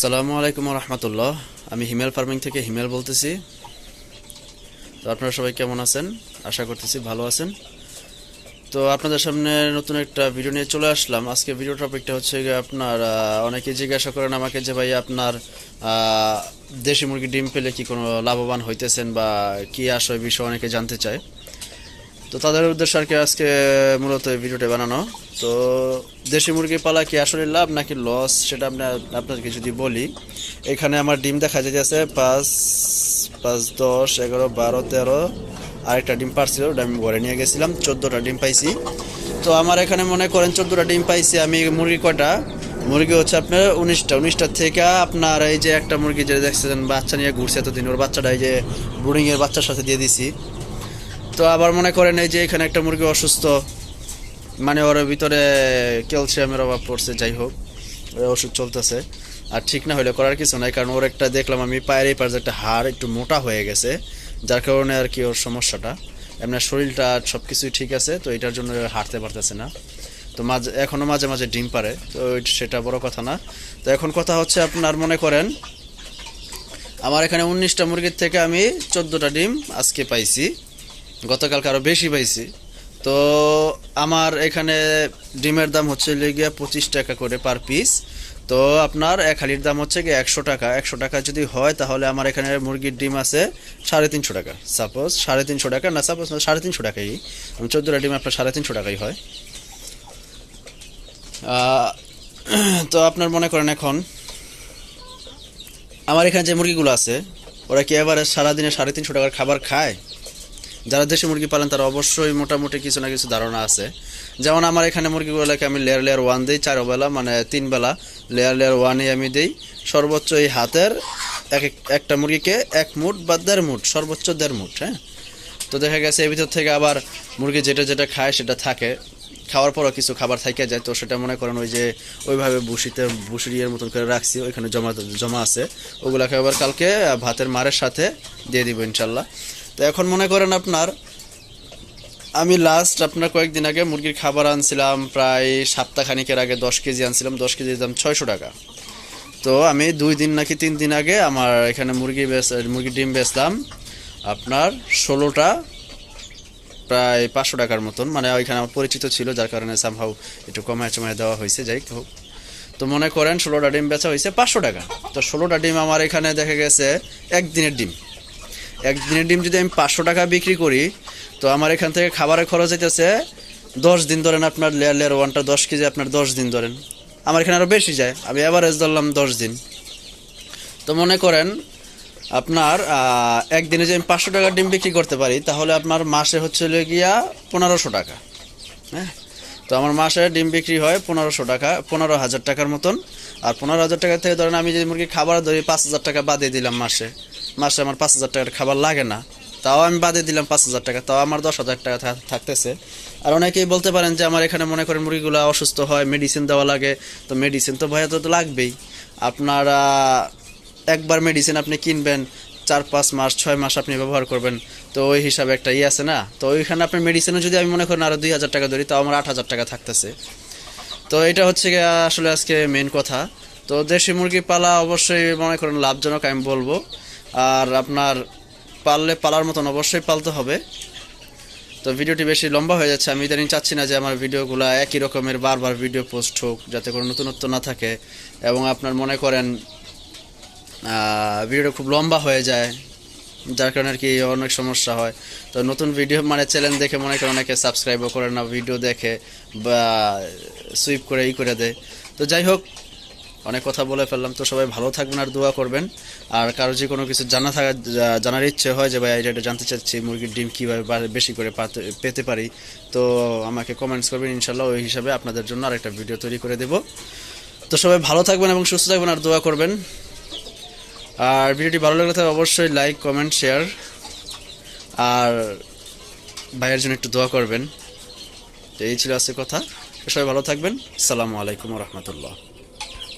সালামু আলাইকুম রহমতুল্লাহ আমি হিমেল ফার্মিং থেকে হিমেল বলতেছি। তো আপনারা সবাই কেমন আছেন? আশা করতেছি ভালো আছেন। তো আপনাদের সামনে নতুন একটা ভিডিও নিয়ে চলে আসলাম। আজকে ভিডিও টপিকটা হচ্ছে আপনার অনেকে জিজ্ঞাসা করেন আমাকে যে ভাই আপনার দেশি মুরগি ডিম পেলে কি কোনো লাভবান হইতেছেন বা কি আসলে বিষয় অনেকে জানতে চায়। তো তাদের উদ্দেশ্যে আর কি আজকে মূলত ভিডিওটা বানানো। তো দেশি মুরগি পালা কি আসলে লাভ নাকি লস সেটা আপনার আপনাদেরকে যদি বলি। এখানে আমার ডিম দেখা যাচ্ছে পাঁচ পাঁচ, দশ, এগারো, বারো, তেরো, আরেকটা ডিম পারছিল, ওটা আমি ঘরে নিয়ে গেছিলাম, চোদ্দোটা ডিম পাইছি। তো আমার এখানে মনে করেন চোদ্দোটা ডিম পাইছি আমি, মুরগি কটা মুরগি হচ্ছে আপনার উনিশটা। উনিশটা থেকে আপনার এই যে একটা মুরগি যে দেখছেন বাচ্চা নিয়ে ঘুরছে এতদিন, ওর বাচ্চাটা এই যে ব্রুডিংয়ের বাচ্চার সাথে দিয়ে দিছি। তো আবার মনে করেন এই যে এখানে একটা মুরগি অসুস্থ মানে ওর ভিতরে ক্যালসিয়ামের অভাব পড়ছে, যাই হোক ওষুধ চলতেছে। আর ঠিক না হলে করার কিছু নাই, কারণ ওর একটা দেখলাম আমি পায়ের এই পাশে একটা হাড় একটু মোটা হয়ে গেছে, যার কারণে আর কি ওর সমস্যাটা। এমনি শরীরটা সব কিছুই ঠিক আছে, তো এটার জন্য হাঁটতে পারতেছে না। তো মাঝে এখনও মাঝে মাঝে ডিম পারে, তো সেটা বড় কথা না। তো এখন কথা হচ্ছে আপনার মনে করেন, আমার এখানে উনিশটা মুরগির থেকে আমি চোদ্দোটা ডিম আজকে পাইছি। গতকালকে আরও বেশি পাইছি। তো আমার এখানে ডিমের দাম হচ্ছে গিয়ে পঁচিশ টাকা করে পার পিস তো আপনার এক হালির দাম হচ্ছে গিয়ে একশো টাকা। একশো টাকা যদি হয় তাহলে আমার এখানে মুরগির ডিম আছে সাড়ে তিনশো টাকা। সাপোজ সাড়ে তিনশো টাকা, না সাপোজ সাড়ে তিনশো টাকাই। চোদ্দোটা ডিম আপনার সাড়ে তিনশো টাকাই হয়। তো আপনার মনে করেন এখন, আমার এখানে যে মুরগিগুলো আছে, ওরা কি এবারে সারাদিনে সাড়ে তিনশো টাকার খাবার খায়? যারা দেশি মুরগি পালন, তারা অবশ্যই মোটামুটি কিছু না কিছু ধারণা আছে। যেমন আমার এখানে মুরগিগুলোকে আমি লেয়ার লেয়ার ওয়ান দিই, চার বেলা মানে তিন বেলা। লেয়ার লেয়ার ওয়ানে আমি দিই, সর্বোচ্চ এই হাতের এক এক- একটা মুরগিকে এক মুঠ বা দেড় মুঠ, সর্বোচ্চ দেড় মুঠ হ্যাঁ? তো দেখা গেছে এর ভিতর থেকে আবার মুরগি যেটা যেটা খায় সেটা থাকে। খাওয়ার পরও কিছু খাবার থাইকে যায়, তো সেটা মনে করেন ওই যে ওইভাবে বুসিতে বুসির মতন করে রাখছি, ওইখানে জমা জমা আছে। ওগুলাকে আবার কালকে ভাতের মারের সাথে দিয়ে দিব ইনশাল্লাহ। তো এখন মনে করেন আপনার, আমি লাস্ট আপনার কয়েকদিন আগে মুরগির খাবার আনছিলাম, প্রায় সপ্তাহখানিকের আগে দশ কেজি আনছিলাম, দশ কেজির দাম ছয়শো টাকা। তো আমি দুই দিন নাকি তিন দিন আগে আমার এখানে মুরগি বেচ মুরগির ডিম বেচলাম, আপনার ষোলোটা, প্রায় পাঁচশো টাকার মতন মানে ওইখানে আমার পরিচিত ছিল, যার কারণে সামহাউ একটু কমায় চমায় দেওয়া হয়েছে, যাই হোক। তো মনে করেন ষোলোটা ডিম বেচা হয়েছে পাঁচশো টাকা। তো ষোলোটা ডিম আমার এখানে দেখা গেছে একদিনের ডিম। একদিনের ডিম যদি আমি পাঁচশো টাকা বিক্রি করি, তো আমার এখান থেকে খাবারের খরচ হইতেছে দশ দিন ধরেন আপনার লেয়ার লেয়ার ওয়ানটা দশ কেজি, আপনার দশ দিন ধরেন। আমার এখানে আরও বেশি যায়, আমি অ্যাভারেজ ধরলাম দশ দিন। তো মনে করেন, আপনার একদিনে যে আমি পাঁচশো টাকার ডিম বিক্রি করতে পারি, তাহলে আপনার মাসে হচ্ছে গিয়া পনেরোশো টাকা। হ্যাঁ? তো আমার মাসে ডিম বিক্রি হয় পনেরোশো টাকা, পনেরো হাজার টাকার মতন। আর পনেরো হাজার টাকা থেকে ধরেন আমি যদি মুরগি খাবার ধরি, পাঁচ হাজার টাকা বাদে দিলাম মাসে। মাসে আমার পাঁচ হাজার টাকার খাবার লাগে না। তাও আমি বাদে দিলাম পাঁচ হাজার টাকা, তাও আমার দশ হাজার টাকা থাকতেছে। আর অনেকেই বলতে পারেন যে, আমার এখানে মনে করেন মুরগিগুলো অসুস্থ হয় মেডিসিন দেওয়া লাগে। তো মেডিসিন তো ভয় তো লাগবেই। আপনারা একবার মেডিসিন আপনি কিনবেন, চার পাঁচ মাস, ছয় মাস আপনি ব্যবহার করবেন। তো ওই হিসাবে একটা ইয়ে আছে না? তো ওইখানে আপনার মেডিসিনও যদি আমি মনে করেন আরও দুই হাজার টাকা ধরি, তাও আমার আট হাজার টাকা থাকতেছে। তো এটা হচ্ছে আসলে আজকে মেন কথা। তো দেশি মুরগি পালা অবশ্যই মনে করেন লাভজনক, আমি বলব। আর আপনার পাললে পালার মতন অবশ্যই পালতে হবে। তো ভিডিওটি বেশি লম্বা হয়ে যাচ্ছে, আমি ইদানিং চাচ্ছি না যে আমার ভিডিওগুলো একই রকমের বারবার ভিডিও পোস্ট হোক, যাতে কোনো নতুনত্ব না থাকে এবং আপনার মনে করেন ভিডিওটা খুব লম্বা হয়ে যায়, যার কারণে আর কি অনেক সমস্যা হয়। তো নতুন ভিডিও মানে চ্যানেল দেখে মনে করেন অনেকে সাবস্ক্রাইবও করে না, ভিডিও দেখে বা সুইপ করে ই করে দেয়। তো যাই হোক অনেক কথা বলে ফেললাম, তো সবাই ভালো থাকবেন আর দোয়া করবেন। আর কারও যে কোনো কিছু জানা থাকা জানার ইচ্ছে হয় যে, ভাই এটা জানতে চাচ্ছি, মুরগির ডিম কীভাবে বেশি করে পেতে পারি? তো আমাকে কমেন্টস করবেন ইনশাল্লাহ ওই হিসাবে আপনাদের জন্য আরেকটা ভিডিও তৈরি করে দেব। তো সবাই ভালো থাকবেন এবং সুস্থ থাকবেন আর দোয়া করবেন। আর ভিডিওটি ভালো লাগলে তাহলে অবশ্যই লাইক কমেন্ট শেয়ার আর ভাইয়ের জন্য একটু দোয়া করবেন। তো এই ছিল আজকে কথা। সবাই ভালো থাকবেন। আসসালামু আলাইকুম রহমতুল্লাহ।